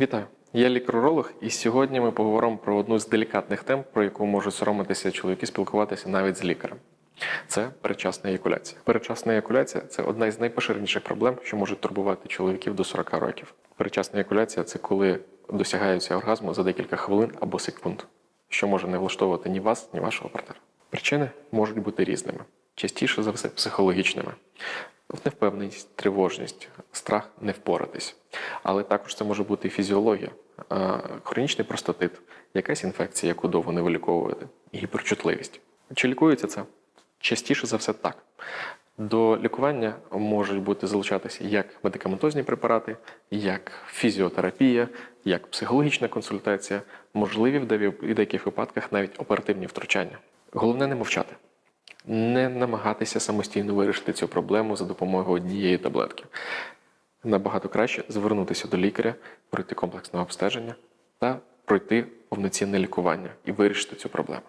Вітаю, я лікар-уролог, і сьогодні ми поговоримо про одну з делікатних тем, про яку можуть соромитися чоловіки спілкуватися навіть з лікарем. Це передчасна еякуляція. Передчасна еякуляція це одна із найпоширеніших проблем, що можуть турбувати чоловіків до 40 років. Передчасна еякуляція це коли досягається оргазму за декілька хвилин або секунд, що може не влаштовувати ні вас, ні вашого партнера. Причини можуть бути різними, частіше за все психологічними. Невпевненість, тривожність, страх не впоратись. Але також це може бути і фізіологія, хронічний простатит, якась інфекція, яку довго не виліковувати, гіперчутливість. Чи лікується це? Частіше за все так. До лікування можуть бути залучатися як медикаментозні препарати, як фізіотерапія, як психологічна консультація, можливі в деяких випадках навіть оперативні втручання. Головне не мовчати, не намагатися самостійно вирішити цю проблему за допомогою однієї таблетки. Набагато краще звернутися до лікаря, пройти комплексне обстеження та пройти повноцінне лікування і вирішити цю проблему.